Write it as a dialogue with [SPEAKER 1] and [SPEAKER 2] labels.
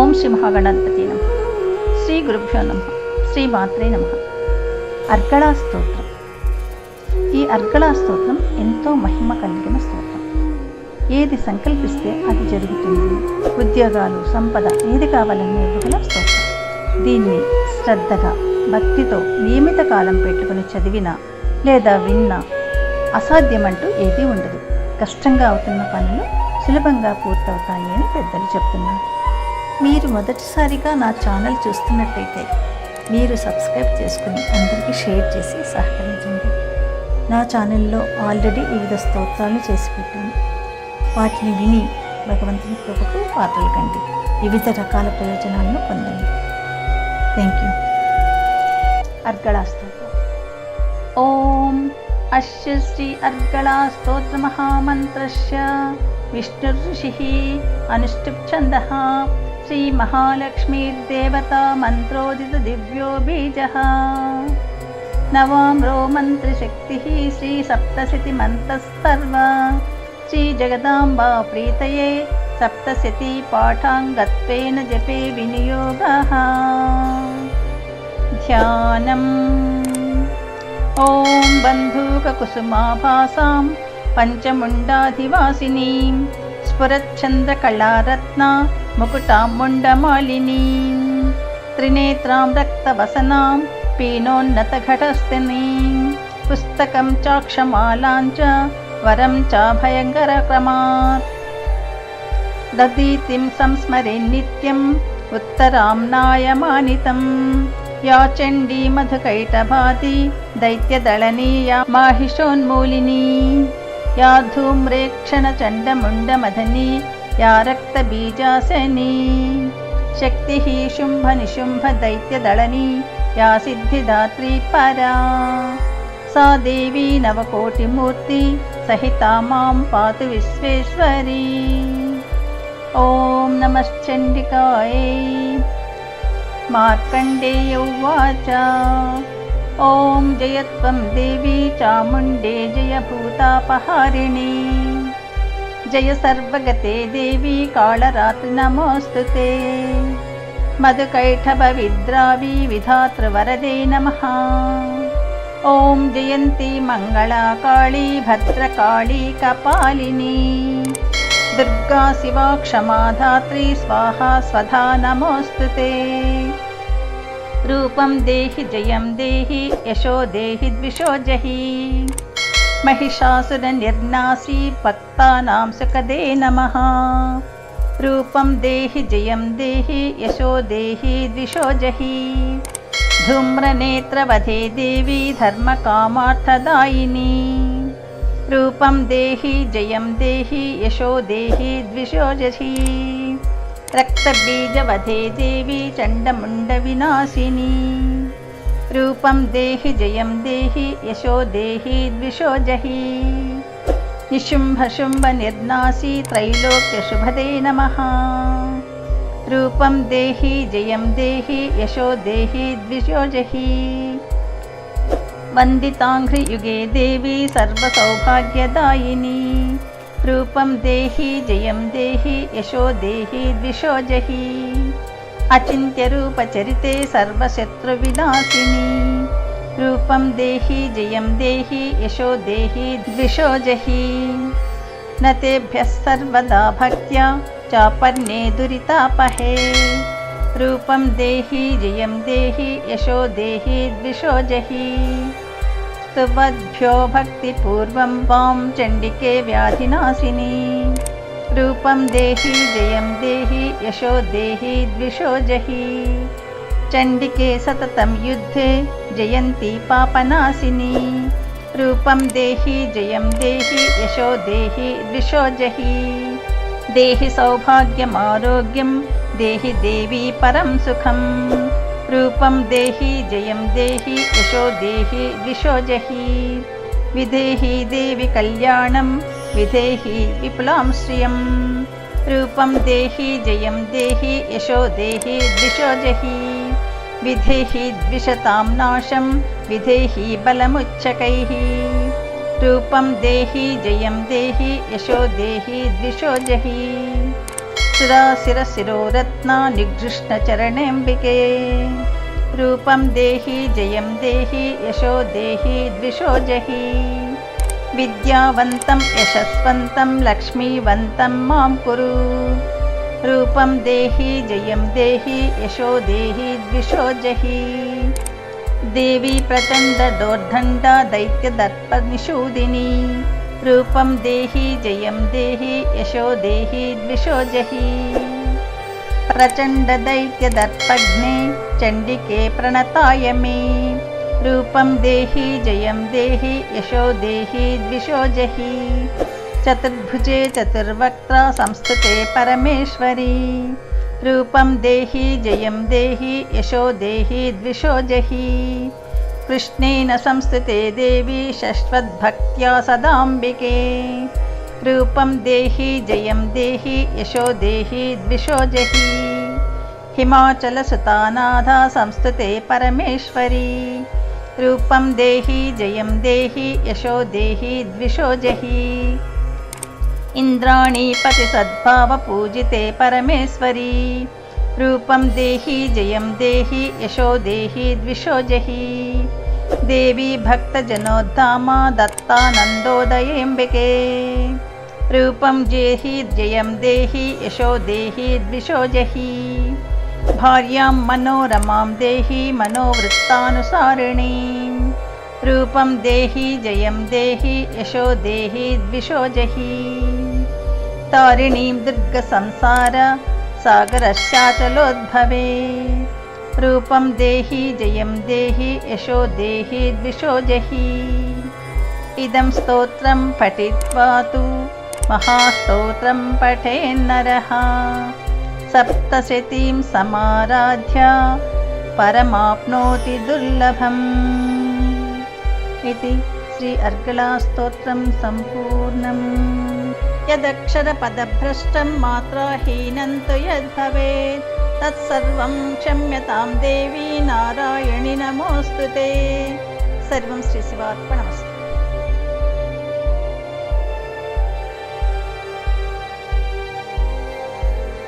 [SPEAKER 1] ఓం శ్రీ మహాగణాధిపతి నమ. శ్రీ గురుభ్యో నమ. శ్రీ మాత్రే నమ. అర్గళా స్తోత్రం. ఈ అర్గళా స్తోత్రం ఎంతో మహిమ కలిగిన స్తోత్రం. ఏది సంకల్పిస్తే అది జరుగుతుంది. ఉద్యోగాలు సంపద ఏది కావాలని ఇవ్వగల స్తోత్రం. దీన్ని శ్రద్ధగా భక్తితో నియమిత కాలం పెట్టుకుని చదివినా లేదా విన్నా అసాధ్యమంటూ ఏదీ ఉండదు. కష్టంగా అవుతున్న పనులు సులభంగా పూర్తవుతాయి అని పెద్దలు చెప్తున్నారు. మీరు మొదటిసారిగా నా ఛానల్ చూస్తున్నట్టయితే మీరు సబ్స్క్రైబ్ చేసుకుని అందరికీ షేర్ చేసి సహకరించండి. నా ఛానల్లో ఆల్రెడీ వివిధ స్తోత్రాలు చేసి పెట్టాను. వాటిని విని భగవంతుని కృపకు పాత్రలు కండి. వివిధ రకాల ప్రయోజనాలను పొందండి. థ్యాంక్ యూ అర్గళాస్తోత్రం ఓం అశ్య శ్రీ అర్గళాస్తోత్ర మహామంత్రస్య. విష్ణుర్షిः अनुष्टुप्छन्दः श्रीमहालक्ष्मीर्देवता मन्त्रोदितदिव्यो बीजः नवाम्रो मन्त्रिशक्तिः श्रीसप्तशतिमन्तस्तर्व श्रीजगदाम्बा प्रीतये सप्तशती पाठाङ्गत्वेन जपे विनियोगः ध्यानम् ॐ बन्धूककुसुमाभासां पञ्चमुण्डाधिवासिनीं स्फुरच्छन्द्रकलारत्ना मुकुटां मुण्डमालिनीं त्रिनेत्रां रक्तवसनां पीनोन्नतघटस्थिनीं पुस्तकं चाक्षमालां च वरं चाभयङ्करक्रमात् दधीतिं संस्मरे नित्यम् उत्तरां नायमानितम्। या चण्डी मधुकैटभाति दैत्यदळनीया माहिषोन्मूलिनी। या धूम्रेक्षणचण्डमुण्डमदनी या रक्तबीजासनी। शक्तिः शुम्भनिशुम्भदैत्यदळनी या सिद्धिदात्री परा। सा देवी नवकोटिमूर्ति सहिता मां पातु विश्वेश्वरी। ॐ नमश्चण्डिकायै मार्कण्डेय उवाच। ॐ जयत्वं देवी चामुण्डे जय भूतापहारिणी जय सर्वगते देवी कालरात्रि नमोऽस्तु ते मधुकैठभविद्रावी विधातृवरदे नमः ॐ जयन्ती मङ्गला काळी भद्रकाळी कपालिनी दुर्गा शिवा क्षमा धात्री स्वाहा स्वधा नमोऽस्तु ते रूपं देहि जयं देहि यशो देहि द्विषो जहि महिषासुरनिर्नासी भक्तानां सुखदे नमः। रूपं देहि जयं देहि यशो देहि द्विषो जहि। धूम्रनेत्रवधे देवी धर्मकामार्थदायिनी। रूपं देहि जयं देहि यशो देहि द्विषो जहि। रक्तबीजवधे देवी चण्डमुण्डविनाशिनी रूपं देहि जयं देहि यशो देहि द्विषो जहि। निशुम्भशुम्भनिर्नासी त्रैलोक्यशुभदे नमः। रूपं देहि जयं देहि यशो देहि द्विषो जहि। वन्दिताङ्घ्रियुगे देवी सर्वसौभाग्यदायिनी। रूपं देहि जयं देहि यशो देहि द्विषो जहि अचिन्त्यरूपचरिते सर्वशत्रुविनाशिनी रूपं देहि जयं देहि यशो देहि द्विषो जहि न तेभ्यः सर्वदा भक्त्या चापन्ने दुरितापहे रूपं देहि जयं देहि यशो देहि द्विषो जहि स्तुवद्भ्यो भक्तिपूर्वं वां चण्डिके व्याधिनाशिनी रूपं देहि जयं देहि यशो देहि द्विषो जहि। चण्डिके सततं युद्धे जयन्ती पापनाशिनी। रूपं देहि जयं देहि यशो देहि द्विषो जहि। देहि सौभाग्यमारोग्यं देहि देवी परं सुखम्। रूपं देहि जयं देहि यशो देहि द्विषो जहि। विधेहि देवि कल्याणं विधेहि विपुलां श्रियं रूपं देहि जयं देहि यशो देहि द्विषो जहि। विधेहि द्विषतां नाशं विधेहि बलमुच्चकैः। रूपं देहि जयं देहि यशो देहि द्विषो जहि। वज्राशिरशिरोरत्ना निघृष्णचरणेऽम्बिके रूपं देहि जयं देहि यशो देहि द्विषो जहि विद्यावन्तं यशस्वन्तं लक्ष्मीवन्तं माँ कुरु। रूपं देहि, जयं देहि, यशो देहि, द्विषो जहि। देवी प्रचण्डदोर्दण्डा दैत्यदर्पनिषूदिनी। रूपं देहि, जयं देहि, यशो देहि, द्विषो जहि। प्रचण्डदैत्यदर्पघ्ने चण्डिके प्रणताय मे। रूपं देहि, जयं देहि, यशो देहि, द्विषो जहि। चतुर्भुजे चतुर्वक्त्रा संस्थिते परमेश्वरी। रूपं देहि, जयं देहि, यशो देहि, द्विषो जहि। कृष्णेन संस्थिते देवी, शश्वद्भक्त्या सदाम्बिके। रूपं देहि, जयं देहि, यशो देहि, द्विषो जहि। हिमाचलसुतानाधा संस्थिते परमेश्वरी। रूपं देहि जयं देहि यशो देहि द्विषो जहि। इन्द्राणीपतिसद्भावपूजिते परमेश्वरी। रूपं देहि जयं देहि यशो देहि द्विषो जहि। देवी भक्तजनोद्धामा दत्तानन्दोदयेऽम्बिके। रूपं जेहि जयं देहि यशो देहि द्विषो जहि भार्यां मनोरमां देहि मनोवृत्तानुसारिणीं। रूपं देहि जयं देहि यशो देहि द्विषो जहि। तारिणीं दुर्गसंसार सागरस्याचलोद्भवे। रूपं देहि जयं देहि यशो देहि द्विषो जहि। इदं स्तोत्रं पठित्वा तु महास्तोत्रं पठेन्नरः सप्तशतीं समाराध्य परमाप्नोति दुर्लभम् इति श्री अर्गलास्तोत्रं सम्पूर्णम् यदक्षरपदभ्रष्टं मात्राहीनं तु यद्भवेत् तत्सर्वं क्षम्यतां देवी नारायणि नमोऽस्तु ते सर्वं श्रीशिवार्पणमस्तु